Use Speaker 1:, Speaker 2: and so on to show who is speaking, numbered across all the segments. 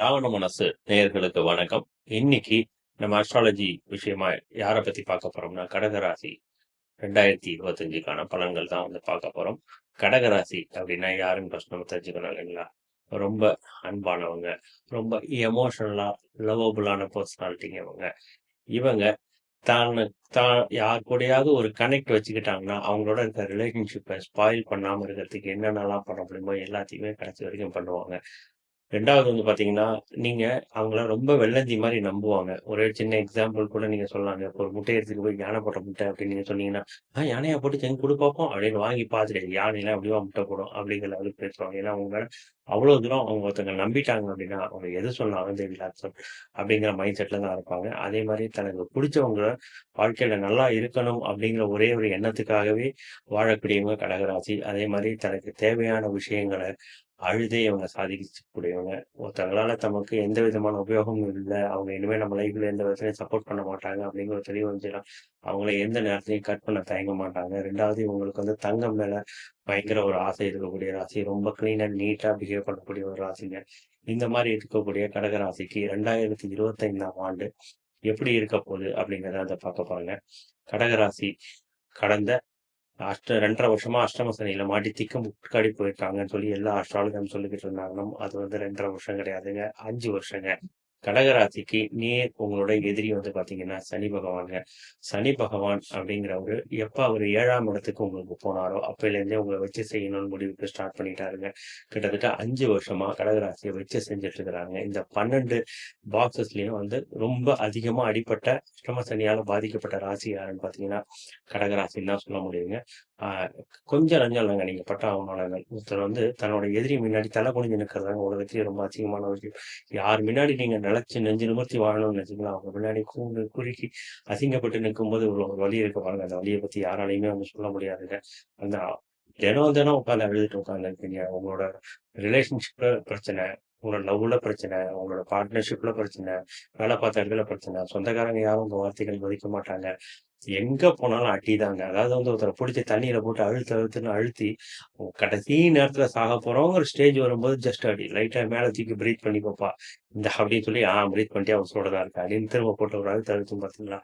Speaker 1: ராவண மனசு நேயர்களுக்கு வணக்கம். இன்னைக்கு நம்ம அஸ்ட்ராலஜி விஷயமா யாரை பத்தி பார்க்க போறோம்னா கடகராசி ரெண்டாயிரத்தி இருபத்தஞ்சுக்கான பலன்கள் தான் வந்து பார்க்க போறோம். கடகராசி அப்படின்னா யாருன்னு ஃபர்ஸ்ட் நம்ம தெரிஞ்சுக்கணும் இல்லைங்களா? ரொம்ப அன்பானவங்க ரொம்ப எமோஷனலா லவபுளான பர்சனாலிட்டிங்க இவங்க. இவங்க தான் தான் யார் கூடயாவது ஒரு கனெக்ட் வச்சுக்கிட்டாங்கன்னா அவங்களோட இருக்க ரிலேஷன்ஷிப்பை ஸ்பாயில் பண்ணாம இருக்கிறதுக்கு என்னென்னலாம் பண்ண முடியுமோ எல்லாத்தையுமே கடைசி வரைக்கும் பண்ணுவாங்க. ரெண்டாவது வந்து பாத்தீங்கன்னா, நீங்க அவங்கள ரொம்ப வெள்ளந்தி மாதிரி நம்புவாங்க. ஒரே சின்ன எக்ஸாம்பிள் கூட நீங்க சொல்லலாங்க. இப்போ ஒரு முட்டை எடுத்துட்டு போய் யானை போட்ட முட்டை அப்படின்னு நீங்க சொன்னீங்கன்னா, "ஆ யானையா போட்டு செஞ்சு கொடு பார்ப்போம் அப்படின்னு வாங்கி பார்த்துட்டு, யானைலாம் எப்படிவா முட்டை போடும் அப்படிங்கிற அளவுக்கு பேசுவாங்க. ஏன்னா அவங்க மேல அவ்வளோ தூரம் அவங்க ஒருத்தங்க நம்பிட்டாங்க அப்படின்னா, அவங்க எது சொன்னாலும் they அப்படிங்கிற மைண்ட் செட்ல தான் இருப்பாங்க. அதே மாதிரி தனக்கு பிடிச்சவங்க வாழ்க்கையில நல்லா இருக்கணும் அப்படிங்கிற ஒரே ஒரு எண்ணத்துக்காகவே வாழக்கூடியவங்க கடகராசி. அதே மாதிரி தனக்கு தேவையான விஷயங்களை அழுதே இவங்க சாதிக்கக்கூடியவங்க. ஒருத்தங்களால தமக்கு எந்த விதமான உபயோகமும் இல்லை அவங்க இனிமே நம்ம லைஃப்ல எந்த விதத்துலையும் சப்போர்ட் பண்ண மாட்டாங்க அப்படிங்கிற ஒரு தெளிவு வந்துடும் அவங்கள எந்த நேரத்துலையும் கட் பண்ண தயங்க மாட்டாங்க. ரெண்டாவது இவங்களுக்கு வந்து தங்கம் மேல பயங்கர ஒரு ஆசை இருக்கக்கூடிய ராசி. ரொம்ப கிளீன் அண்ட் நீட்டா பிஹேவ் பண்ணக்கூடிய ஒரு ராசிங்க. இந்த மாதிரி இருக்கக்கூடிய கடகராசிக்கு 2025ஆம் ஆண்டு எப்படி இருக்க போகுது அப்படிங்கிறத அதை பார்க்க போறோங்க. கடகராசி கடந்த அஷ்ட 2 1/2 வருஷமா அஷ்டம சனியில மாட்டி திக்கம் முக்காடி போயிருக்காங்கன்னு சொல்லி எல்லா அஸ்ட்ராலஜரும் சொல்லிக்கிட்டு இருந்தாங்க. அது வந்து 2 1/2 வருஷம் கிடையாதுங்க. அஞ்சு வருஷங்க. கடகராசிக்கு நேர் உங்களோட எதிரி வந்து பாத்தீங்கன்னா சனி பகவான்ங்க. சனி பகவான் அப்படிங்கிறவரு எப்ப அவர் ஏழாம் இடத்துக்கு உங்களுக்கு போனாரோ, அப்பயிலேருந்தே உங்கள வச்சு செய்யணும்னு முடிவுக்கு ஸ்டார்ட் பண்ணிட்டாருங்க. கிட்டத்தட்ட அஞ்சு வருஷமா கடகராசியை வச்சு செஞ்சுட்டு இருக்கிறாங்க. இந்த 12 பாக்ஸஸ்லயும் வந்து ரொம்ப அதிகமா அடிப்பட்ட அஷ்டம சனியால பாதிக்கப்பட்ட ராசி யாருன்னு பாத்தீங்கன்னா கடகராசின்னு தான் சொல்ல முடியுங்க. ஆஹ் கொஞ்சம் நஞ்சம் நீங்க பட்ட அவமானங்கள். ஒருத்தர் வந்து தன்னோட எதிரி முன்னாடி தலை குனிஞ்சு நிற்கிறதாங்க உலகத்திலேயே ரொம்ப அதிகமான விஷயம். யார் முன்னாடி நீங்க நினைச்சு நெஞ்சு நிமிர்த்தி வாழணும்னு நினைச்சுங்களா அவங்க முன்னாடி கூண்டு குறுக்கி அசிங்கப்பட்டு நிற்கும் போது ஒரு வழி இருக்கு பாருங்க. அந்த வழியை பத்தி யாராலையுமே வந்து சொல்ல முடியாதுங்க. அந்த தினம் தினம் உட்கார்ந்து அழுதுட்டு இருக்கீங்க உங்களோட ரிலேஷன்ஷிப்ல பிரச்சனை, உங்களோட லவ்ல பிரச்சனை, உங்களோட பார்ட்னர்ஷிப்ல பிரச்சனை, வேலை பார்த்த இடத்துல பிரச்சனை, சொந்தக்காரங்க யாரும் உங்க வார்த்தைகள் மதிக்க மாட்டாங்க. எங்க போனாலும் அட்டிதாங்க அதாவது வந்து ஒருத்தரை பிடிச்சி தண்ணியில போட்டு அழுத்து அழுத்துன்னு அழுத்தி, கடைசி நேரத்துல சாக போறோங்கிற ஸ்டேஜ் வரும்போது ஜஸ்ட் அடி. லைட்டா மேல தூக்கி பிரீத் பண்ணி பார்ப்பா இந்த அப்படின்னு சொல்லி, ஆ பிரீத் பண்ணிட்டே உசுரோட தான் இருக்கா? அப்படின்னு திரும்ப போட்டு ஒரு அழுத்து அழுத்தும் பாத்தீங்களா?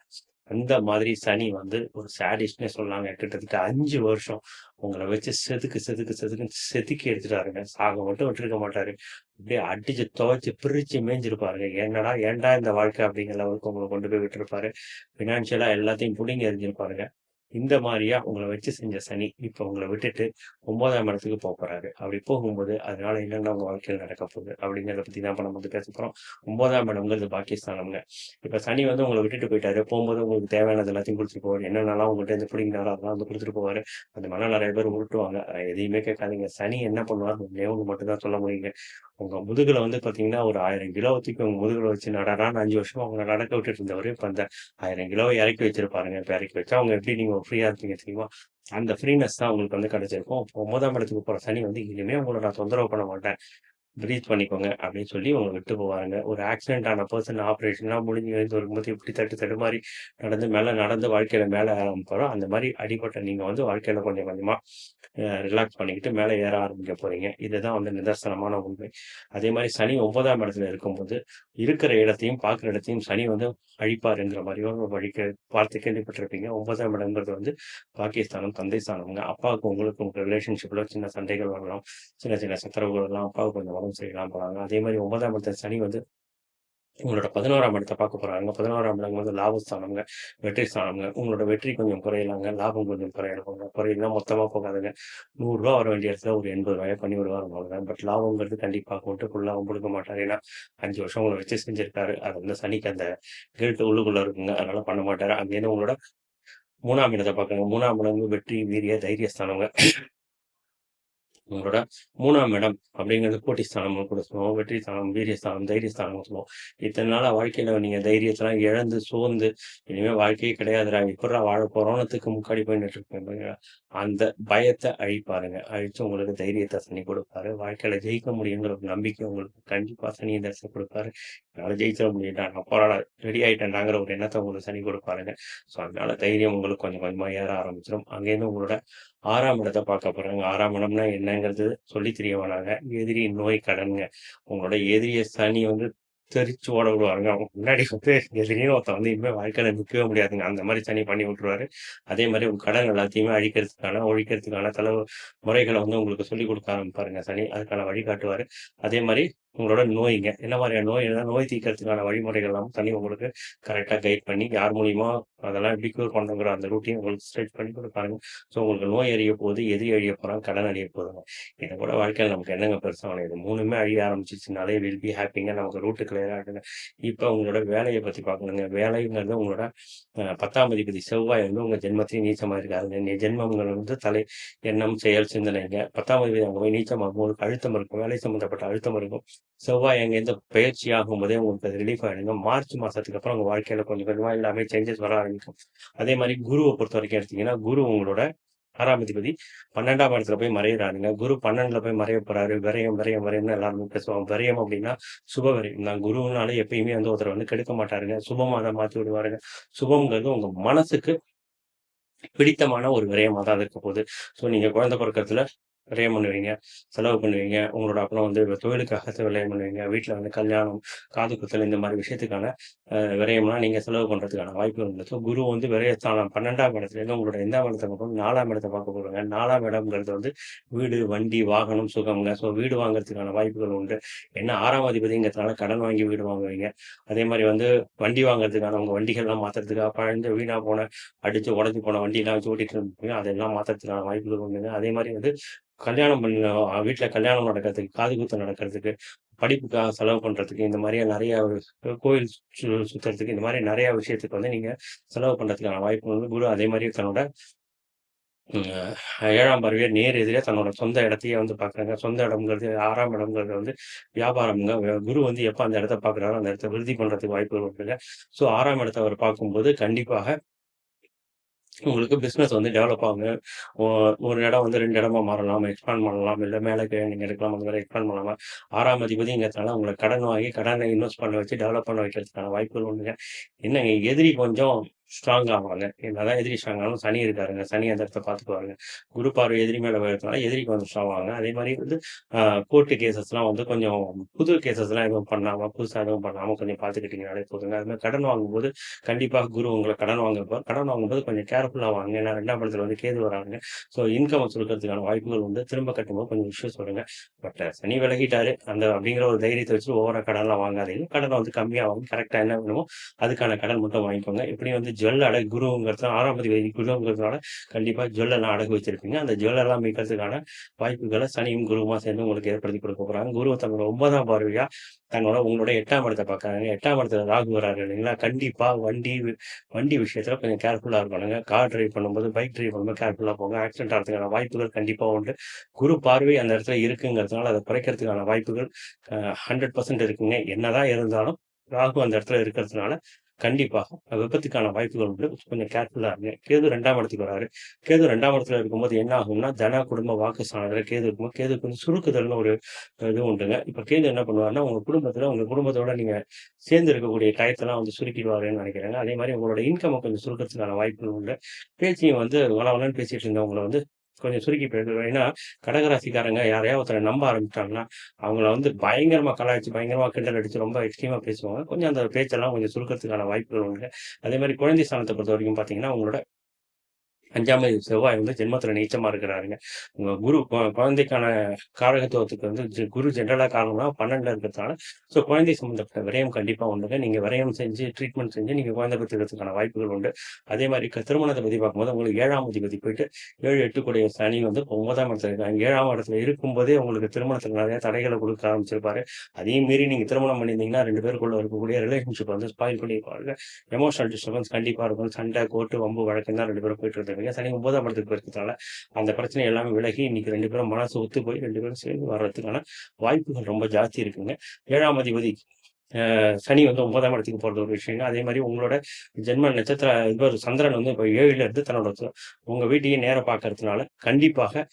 Speaker 1: அந்த மாதிரி சனி வந்து ஒரு சாடிஸ்ட்னே சொல்லாங்க கிட்டத்தட்ட அஞ்சு வருஷம் உங்களை வச்சு செதுக்கு செதுக்கு செதுக்குன்னு செதுக்கி எடுத்துட்டாருங்க. சாக மட்டும் விட்டுருக்க மாட்டாரு. அப்படியே அடிச்சு துவைச்சு பிரிச்சு மேய்ஞ்சிருப்பாருங்க. என்னடா ஏன்டா இந்த வாழ்க்கை அப்படிங்கிற லெவலுக்கு உங்களை கொண்டு போய் விட்டுருப்பாரு. ஃபினான்ஷியலா எல்லாத்தையும் பிடிங்கி எரிஞ்சிருப்பாருங்க இந்த மாதிரியா உங்களை வச்சு செஞ்ச சனி, இப்ப உங்களை விட்டுட்டு ஒன்பதாம் இடத்துக்கு போறாரு அப்படி போகும்போது, அதனால என்னென்ன உங்க வாழ்க்கையில் நடக்க போகுது அப்படிங்கிறத பத்தி தான் நம்ம வந்து பேச போறோம். ஒன்பதாம் இடம்ங்கிறது பாகிஸ்தானம்ங்க இப்ப சனி வந்து உங்களை விட்டுட்டு போயிட்டாரு. போகும்போது உங்களுக்கு தேவையானது எல்லாத்தையும் கொடுத்துட்டு போவார் என்னென்னலாம் உங்கள்கிட்ட இருந்து பிடிங்கினாலும் அதெல்லாம் வந்து கொடுத்துட்டு போவாரு. அந்த மன நிறைய பேர் உருட்டுவாங்க. எதையுமே கேட்காதீங்க. சனி என்ன பண்ணுவாருன்னு ஒண்ணே ஒண்ணு மட்டும் தான் சொல்ல முடியுங்க. உங்க முதுகுல வந்து பார்த்தீங்கன்னா, ஒரு ஆயிரம் கிலோ தூக்கி உங்க முதுகுல வச்சு நடடான்னு 5 வருஷமா உங்கள நடக்க விட்டுட்டு இருந்தவரு, இப்ப அந்த ஆயிரம் கிலோ இறக்கி வச்சிருப்பாருங்க. இப்ப இறக்கி வச்சா அவங்க எப்படி நீங்க ஃப்ரீயா இருப்பீங்க தெரியுமா? அந்த ஃப்ரீனஸ் தான் உங்களுக்கு வந்து கிடைச்சிருக்கும். 9ஆம் இடத்துக்கு போற சனி வந்து இனிமே உங்களை நான் தொந்தரவு பண்ண மாட்டேன். பிரீத் பண்ணிக்கோங்க அப்படின்னு சொல்லி உங்கள விட்டு போவாருங்க. ஒரு ஆக்சிடென்ட் ஆன பர்சன் ஆப்ரேஷன்லாம் முடிஞ்சு எழுந்து வரும்போது இப்படி தட்டு மாதிரி நடந்து மேலே நடந்து வாழ்க்கையில மேலே ஏற அந்த மாதிரி அடிபட்ட நீங்கள் வந்து வாழ்க்கையில் கொஞ்சம் கொஞ்சமாக ரிலாக்ஸ் பண்ணிக்கிட்டு மேலே ஏற ஆரம்பிக்க போகிறீங்க இதுதான் வந்து நிதர்சனமான உண்மை. அதே மாதிரி சனி ஒன்பதாம் இடத்துல இருக்கும்போது, இருக்கிற இடத்தையும் பார்க்குற இடத்தையும் சனி வந்து அழிப்பாருங்கிற மாரியும் வழிக்க பார்த்து வார்த்தை கேள்விப்பட்டிருப்பீங்க. ஒன்பதாம் இடங்கிறது வந்து பாகிஸ்தானும் தந்தை ஸ்தானம்ங்க. அப்பாவுக்கு உங்களுக்கு உங்கள் ரிலேஷன்ஷிப்ல சின்ன சண்டைகள் வரலாம். சின்ன சின்ன சச்சரவுகள் எல்லாம் அப்பாவுக்கு கொஞ்சம் சரி சரியில்லாம போகிறாங்க அதே மாதிரி ஒன்பதாம் இடத்த சனி வந்து உங்களோட பதினோராம் இடத்தை பார்க்க போகிறாங்க பதினோராம் இடம் வந்து லாபஸ்தானம்ங்க. வெற்றி ஸ்தானம்ங்க. உங்களோட வெற்றி கொஞ்சம் குறையலாங்க. லாபம் கொஞ்சம் குறையலாங்க. குறையலாம் மொத்தமாக போகாதுங்க. நூறுரூவா வர வேண்டிய இடத்துல ஒரு எண்பது ரூபாய் பண்ணி விடுவார் அவ்வளவுதான். பட் லாபம்ங்கிறது கண்டிப்பாக கொண்டு ஃபுல்லாகவும் கொடுக்க மாட்டார் ஏன்னா அஞ்சு வருஷம் உங்களை வச்சு செஞ்சிருக்காரு. அது வந்து சனிக்கு அந்த கில்ட் உள்ளுக்குள்ள இருக்குங்க. அதனால பண்ண மாட்டார் அங்கேருந்து உங்களோட மூணாம் இடத்தை பார்க்குறாங்க மூணாம் இடம் வெற்றி, வீரிய, தைரியஸ்தானம்ங்க. உங்களோட மூணாம் இடம் அப்படிங்கிறது போட்டி ஸ்தானம் கூட சொல்லுவோம். வெற்றி ஸ்தானம், வீரியஸ்தானம் தைரியஸ்தானம் தைரிய சொல்லுவோம். இத்தனை நாளா வாழ்க்கையில நீங்க தைரியத்தெல்லாம் இழந்து, சோர்ந்து, இனிமே வாழ்க்கையே கிடையாதுடா, இப்படா வாழ போறோம்னு திக்கு முக்காடி போய் இருப்பேன் அந்த பயத்தை அழிப்பாருங்க. அழிச்சு உங்களுக்கு தைரியத்தை சனி கொடுப்பாரு வாழ்க்கையில ஜெயிக்க முடியுங்கிற நம்பிக்கை உங்களுக்கு கண்டிப்பா சனி தரிசனம் கொடுப்பாரு என்னால் ஜெயிச்சிட முடியும்டா நான் போராட ரெடி ஆகிட்டேன்டாங்கிற ஒரு எண்ணத்தை உங்களுக்கு சனி கொடுப்பாருங்க ஸோ அதனால தைரியம் உங்களுக்கு கொஞ்சம் கொஞ்சமாக ஏற ஆரம்பிச்சிடும். அங்கேருந்து உங்களோட ஆறாம் இடத்தை பார்க்க போகிறாங்க ஆறாம் இடம்னா என்னங்கிறது சொல்லி தெரிய வராங்க எதிரி நோய் கடனுங்க. உங்களோட எதிரிய சனி வந்து தெரிச்சு ஓட விடுவாருங்க. அவங்க முன்னாடி வந்து எதிரியும் ஒருத்தன் வந்து இனிமேல் வாழ்க்கையில நிற்கவே முடியாதுங்க. அந்த மாதிரி சனி பண்ணி விட்டுருவாரு. அதே மாதிரி உங்க கடன் எல்லாத்தையுமே அழிக்கிறதுக்கான ஒழிக்கிறதுக்கான தலை முறைகளை வந்து உங்களுக்கு சொல்லி கொடுக்க ஆரம்பிப்பாருங்க சனி. அதுக்கான வழிகாட்டுவார். அதே மாதிரி உங்களோட நோய்ங்க. என்ன மாதிரியான நோய்? என்ன நோய் தீர்க்கறதுக்கான வழிமுறைகள்லாம் தனி உங்களுக்கு கரெக்டாக கைட் பண்ணி யார் மூலியமா அதெல்லாம் எப்படி க்யூர் பண்ணுங்கிற அந்த ரூட்டையும் உங்களுக்கு ஸ்ட்ரெச் பண்ணி கொடுப்பாருங்க. ஸோ உங்களுக்கு நோய் அழிய போகுது எது அழிய போகிறாங்க கடன் அழிய போகுதுங்க. இதை கூட வாழ்க்கையில் நமக்கு என்னங்க பெருசாக இது மூணுமே அழிய ஆரம்பிச்சிச்சுனாலே வில் பி ஹாப்பிங்க நமக்கு ரூட்டு கிளியராக இருக்குங்க. இப்போ உங்களோட வேலையை பற்றி பார்க்கணுங்க. வேலைங்கிறது உங்களோட பத்தாம் அதிபதி செவ்வாய் வந்து உங்கள் ஜென்மத்தையும் நீச்சமாக இருக்காருங்க நீ ஜென்மங்கள் வந்து தலை எண்ணம் செயல் சிந்தனைங்க. பத்தாம் அதிபதி அங்கே போய் நீச்சமாகும் உங்களுக்கு அழுத்தம் இருக்கும். வேலை சம்மந்தப்பட்ட அழுத்தம் இருக்கும். செவ்வாய் அங்கேருந்து பயிற்சி ஆகும்போதே உங்களுக்கு அது ரிலீஃப் ஆகிடுங்க மார்ச் மாதத்துக்கு அப்புறம் உங்கள் வாழ்க்கையில் கொஞ்சம் கொஞ்சமாக எல்லாமே சேஞ்சஸ் வர ஆரம்பிக்கும். அதே மாதிரி குருவை பொறுத்த வரைக்கும் எடுத்தீங்கன்னா குரு உங்களோட ஆறாம் அதிபதி பன்னெண்டாம் இடத்துல போய் மறையிறாருங்க. குரு பன்னெண்டுல போய் மறைய போறாரு. விரயம் விரயம் விரயம்னு எல்லாருமே பேசுவாங்க. விரயம் அப்படின்னா சுப விரயம். நான் குருனால எப்பயுமே வந்து ஒருத்தர் வந்து கெடுக்க மாட்டாருங்க. சுபமாக அதை மாத்தி விடுவாருங்க. சுபம்ங்கிறது உங்க மனசுக்கு பிடித்தமான ஒரு விரயமாக தான் இருக்க போகுது. ஸோ நீங்க குழந்தை பிறக்கிறதுல விளையம் பண்ணுவீங்க செலவு பண்ணுவீங்க. உங்களோட அப்புறம் வந்து தொழிலுக்காக விளையம் பண்ணுவீங்க. வீட்டில் வந்து கல்யாணம் காது குத்தல் இந்த மாதிரி விஷயத்துக்கான விரயம்லாம் நீங்கள் செலவு பண்ணுறதுக்கான வாய்ப்பு உண்டு ஸோ குரு வந்து விரயஸ்தானம் பன்னெண்டாம் இடத்துலேருந்து உங்களோட எந்தாம் இடத்தை பார்க்கணும் நாலாம் இடத்தை பார்க்க போகிறாங்க நாலாம் இடம்ங்கிறது வந்து வீடு வண்டி வாகனம் சுகம்ங்க. ஸோ வீடு வாங்குறதுக்கான வாய்ப்புகள் உண்டு. என்ன ஆறாம் அதிபதிங்கிறதுனால கடன் வாங்கி வீடு வாங்குவீங்க. அதே மாதிரி வந்து வண்டி வாங்குறதுக்கான உங்கள் வண்டிகள்லாம் மாற்றுறதுக்காக பழந்து வீணாக போன அடித்து உடஞ்சி போன வண்டியெல்லாம் வச்சு ஓட்டிட்டு இருந்தீங்க அதெல்லாம் மாற்றுறதுக்கான வாய்ப்புகள் உண்டுங்க. அதே மாதிரி வந்து கல்யாணம் பண்ண வீட்டில் கல்யாணம் நடக்கிறதுக்கு காது குத்து நடக்கிறதுக்கு படிப்புக்காக செலவு பண்ணுறதுக்கு இந்த மாதிரியா நிறைய கோயில் சு சுற்றுறதுக்கு இந்த மாதிரி நிறைய விஷயத்துக்கு வந்து நீங்கள் செலவு பண்ணுறதுக்கான வாய்ப்பு வந்து குரு அதே மாதிரி தன்னோட ஏழாம் பார்வையை நேர் எதிரே தன்னோட சொந்த இடத்தையே வந்து பார்க்குறாங்க சொந்த இடம்ங்கிறது ஆறாம் இடம்ங்கிறது வந்து வியாபாரம்ங்க. குரு வந்து எப்போ அந்த இடத்த பார்க்குறாரோ அந்த இடத்த விருதி பண்ணுறதுக்கு வாய்ப்புகள் இருக்குங்க. ஸோ ஆறாம் இடத்த அவர் பார்க்கும்போது கண்டிப்பாக உங்களுக்கு பிஸ்னஸ் வந்து டெவலப் ஆகும் ஒரு இடம் வந்து ரெண்டு இடமா மாறலாம் எக்ஸ்பேண்ட் பண்ணலாம் இல்லை மேலே நீங்க நீங்கள் எடுக்கலாம் அந்த மாதிரி எக்ஸ்பேண்ட் பண்ணலாம்? ஆறாம் அதிபதிங்கிறதுனால உங்களை கடன் வாங்கி கடனை இன்வெஸ்ட் பண்ண வச்சு டெவலப் பண்ண வைக்கிறதுக்கான வாய்ப்புகள் ஒன்றுங்க என்னங்க எதிரி கொஞ்சம் ஸ்ட்ராங் ஆவாங்க. என்னதான் எதிரி ஸ்ட்ராங் ஆனாலும் சனி இருக்காருங்க. சனி அந்த இடத்த பார்த்துக்குவாங்க குரு பார்வை எதிரி மேலே வரதுனால எதிரி வந்து ஸ்ட்ராங் ஆவாங்க. அதே மாதிரி வந்து கோர்ட்டு கேசஸ்லாம் வந்து கொஞ்சம் புது கேசஸ்லாம் எதுவும் பண்ணாமல் புதுசாக எதுவும் பண்ணாமல் கொஞ்சம் பார்த்துக்கிட்டீங்கனாலே போதுங்க. அது மாதிரி கடன் வாங்கும்போது கண்டிப்பாக குரு உங்களை கடன் வாங்குறப்போ கடன் வாங்கும்போது கொஞ்சம் கேர்ஃபுல்லாக வாங்க ஏன்னா ரெண்டாம் இடத்துல வந்து கேது வராங்க ஸோ இன்கம் சுருக்கிறதுக்கான வாய்ப்புகள் வந்து திரும்ப கட்டும்போது கொஞ்சம் விஷயம் சொல்லுங்க பட் சனி விலகிட்டாரு. அந்த அப்படிங்கிற ஒரு தைரியத்தை வச்சு ஒவ்வொரு கடன்லாம் வாங்காதீங்க. கடனை வந்து கம்மியாக வாங்கி கரெக்டாக என்ன வேணுமோ அதுக்கான கடன் மட்டும் வாங்கிக்கோங்க. இப்படி வந்து ஜுவல் அடகு குருங்கிறது ஆறாம் தேதி குருங்கிறதுனால கண்டிப்பாக ஜுவல்லெல்லாம் அடகு வச்சிருப்பீங்க. அந்த ஜுவல்லெல்லாம் மீட்கிறதுக்கான வாய்ப்புகளை சனியும் குருவுமா சேர்ந்து உங்களுக்கு ஏற்படுத்தி கொடுக்க போகிறாங்க குரு தங்களோட ஒன்பதாம் பார்வையா தங்களோட உங்களோட எட்டாம் இடத்தை பார்க்குறாங்க. எட்டாம் இடத்துல ராகு வராரு இல்லைங்களா? கண்டிப்பாக வண்டி வண்டி விஷயத்தில் கொஞ்சம் கேர்ஃபுல்லாக இருக்கணுங்க கார் டிரைவ் பண்ணும்போது பைக் டிரைவ் பண்ணும்போது கேர்ஃபுல்லாக போங்க. ஆக்சிடென்ட் ஆகிறதுக்கான வாய்ப்புகள் கண்டிப்பாக உண்டு. குரு பார்வை அந்த இடத்துல இருக்குங்கிறதுனால அதை குறைக்கிறதுக்கான வாய்ப்புகள் ஹண்ட்ரட் பர்சன்ட் இருக்குங்க. என்னதான் இருந்தாலும் ராகு அந்த இடத்துல இருக்கிறதுனால கண்டிப்பாக விபத்துக்கான வாய்ப்புகள் உண்டு. கொஞ்சம் கேர்ஃபுல்லா இருங்க. கேது ரெண்டாம் இடத்துக்கு வராரு. கேது ரெண்டாம் இடத்துல இருக்கும்போது என்ன ஆகும்னா தன குடும்ப வாக்கு ஸ்தானத்துல கேது இருக்கும்போது கேதுக்கு வந்து சுருக்குதல்னு ஒரு இது உண்டுங்க. இப்ப கேது என்ன பண்ணுவாருன்னா உங்க குடும்பத்துல உங்க குடும்பத்தோட நீங்க சேர்ந்து இருக்கக்கூடிய டயத்தெல்லாம் வந்து சுருக்கிடுவாருன்னு நினைக்கிறேங்க. அதே மாதிரி உங்களோட இன்கம் கொஞ்சம் சுருக்கிறதுக்கான வாய்ப்புகள் உண்டு. பேச்சையும் வந்து வளவலன்னு பேசிட்டு இருந்தவங்களை வந்து கொஞ்சம் சுருக்கி பேசுவோம் ஏன்னா கடகராசிக்காரங்க யாரையா ஒருத்தரை நம்ப ஆரம்பிச்சிட்டாங்கன்னா அவங்கள வந்து பயங்கரமா கலாய்ச்சி பயங்கரமா கிண்டல் அடிச்சு ரொம்ப எக்ஸ்ட்ரீமா பேசுவாங்க. கொஞ்சம் அந்த பேச்செல்லாம் கொஞ்சம் சுருக்கிறதுக்கான வாய்ப்புகள் உண்டு. அதே மாதிரி குழந்தை ஸ்தானத்தை பொறுத்த வரைக்கும் பாத்தீங்கன்னா உங்களோட அஞ்சாம் தேதி செவ்வாய் வந்து ஜென்மத்துல நீச்சமா இருக்கிறாருங்க. உங்க குரு கு- குழந்தைக்கான காரகத்துவத்துக்கு வந்து ஜெ- குரு ஜென்ரலா காரணம்னா பன்னெண்டுல இருக்கிறதுனால ஸோ குழந்தை சம்பந்தப்பட்ட விரயம் கண்டிப்பா உண்டுங்க. நீங்க விரயம் செஞ்சு ட்ரீட்மெண்ட் செஞ்சு நீங்க குழந்தை பெற்றுக்கிறதுக்கான வாய்ப்புகள் உண்டு. அதே மாதிரி திருமணத்தை பத்தி பார்க்கும்போது உங்களுக்கு ஏழாம் அதிபதி போயிட்டு ஏழு எட்டு கூடிய சனி வந்து ஒன்பதாம் இடத்துல இருக்காங்க ஏழாம் இடத்துல இருக்கும்போதே உங்களுக்கு திருமணத்துல நிறைய தடைகளை கொடுக்க ஆரம்பிச்சிருப்பாரு. அதையும் மீறி நீங்க திருமணம் பண்ணியிருந்தீங்கன்னா ரெண்டு பேருக்குள்ள இருக்கக்கூடிய ரிலேஷன்ஷிப் வந்து ஸ்பாயில் பண்ணிருப்பாங்க எமோஷனல் டிஸ்டர்பன்ஸ் கண்டிப்பா இருக்கும். சண்டை கோட்டு வம்பு வழக்கம் தான் ரெண்டு பேரும் போயிட்டு இருந்தாங்க சனி ஒன்பதாம் இடத்துக்கு போயிருக்கிறதுனால அந்த பிரச்சனை எல்லாமே விலகி இன்னைக்கு ரெண்டு பேரும் மனசு ஒத்து போய் ரெண்டு பேரும் சேர்ந்து வர்றதுக்கான வாய்ப்புகள் ரொம்ப ஜாஸ்தி இருக்குங்க. ஏழாம் அதிபதி சனி வந்து ஒன்பதாம் இடத்துக்கு போறது ஒரு விஷயம் அதே மாதிரி உங்களோட ஜென்ம நட்சத்திர இவர் சந்திரன் வந்து இப்போ ஏழுல இருந்து தன்னோட உங்க வீட்டையே நேரம் பார்க்கறதுனால கண்டிப்பாக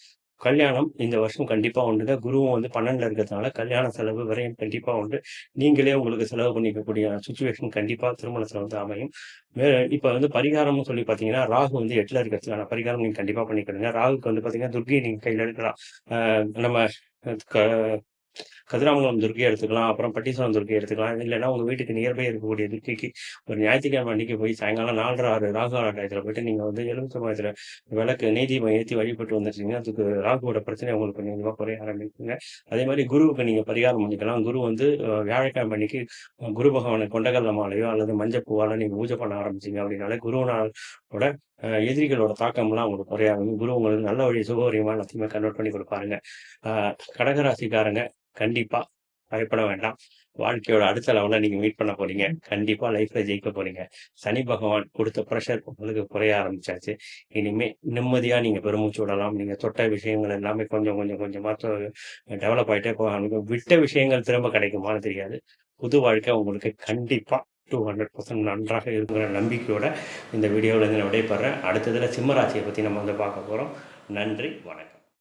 Speaker 1: கல்யாணம் இந்த வருஷம் கண்டிப்பா உண்டுங்க. குருவும் வந்து 12ல இருக்கிறதுனால கல்யாண செலவு, விரயம் கண்டிப்பா உண்டு. நீங்களே உங்களுக்கு செலவு பண்ணிக்கக்கூடிய சிச்சுவேஷன் கண்டிப்பா செலவு வந்து அமையும். இப்போ இப்ப வந்து பரிகாரம்னு சொல்லி பார்த்தீங்கன்னா, ராகு வந்து எட்டில் இருக்கிறதுக்கான பரிகாரம் நீங்க கண்டிப்பா பண்ணிக்கிடுங்க. ராகுக்கு வந்து பார்த்தீங்கன்னா, துர்க்கைய நீங்க கையில எடுக்கலாம். நம்ம க கதிராமங்கலம் துர்க்கை எடுத்துக்கலாம். அப்புறம் பட்டீஸ்வரம் துர்க்கைய எடுத்துக்கலாம். இல்லைன்னா உங்க வீட்டுக்கு நியர்பை இருக்கக்கூடிய துர்க்கைக்கு ஒரு ஞாயிற்றுக்கிழமை அன்னைக்கு போய் சாயங்காலம் 4:30, 6 ராகு கால டயத்துல போயிட்டு நீங்க வந்து எலுமிச்சம்பழத்தில விளக்கு நெய் ஏற்றி வழிபட்டு வந்துட்டீங்கன்னா, அதுக்கு ராகுவோட பிரச்சனை உங்களுக்கு கொஞ்சம் கொஞ்சமாக குறைய ஆரம்பிக்குங்க. மாதிரி குருவுக்கு நீங்க பரிகாரம் பண்ணிக்கலாம். குரு வந்து வியாழக்கிழமை அன்னைக்கு குரு பகவானை கொண்டகல்ல மாலையோ அல்லது மஞ்சள் பூவால நீங்க பூஜை பண்ண ஆரம்பிச்சீங்க அப்படின்னாலே, குருவினாலோட அ எதிரிகளோட தாக்கம்லாம் உங்களுக்கு குறையாகும் குரு உங்களுக்கு நல்ல வழி சுபவரியமா எல்லாத்தையுமே கன்வெர்ட் பண்ணி கொடுப்பாருங்க கடகராசிக்காரங்க கண்டிப்பா பயப்பட வேண்டாம். வாழ்க்கையோட அடுத்த லெவல்ல நீங்க மீட் பண்ண போறீங்க. கண்டிப்பா லைஃப்ல ஜெயிக்க போறீங்க. சனி பகவான் குடுத்த பிரஷர் உங்களுக்கு குறைய ஆரம்பிச்சாச்சு. இனிமே நிம்மதியா நீங்க பெருமூச்சு விடலாம். நீங்க தொட்ட விஷயங்கள் எல்லாமே கொஞ்சம் கொஞ்சம் கொஞ்சமா தொ டெவலப் ஆயிட்டே போக ஆரம்பிக்கும். விட்ட விஷயங்கள் திரும்ப கிடைக்குமான்னு தெரியாது. புது வாழ்க்கை உங்களுக்கு கண்டிப்பா 200% நன்றாக இருக்குங்கிற நம்பிக்கையோட இந்த வீடியோவிலருந்து நான் விடைபெறேன். அடுத்ததுல சிம்ம ராசிய பத்தி நம்ம வந்து பார்க்க போறோம். நன்றி, வணக்கம்.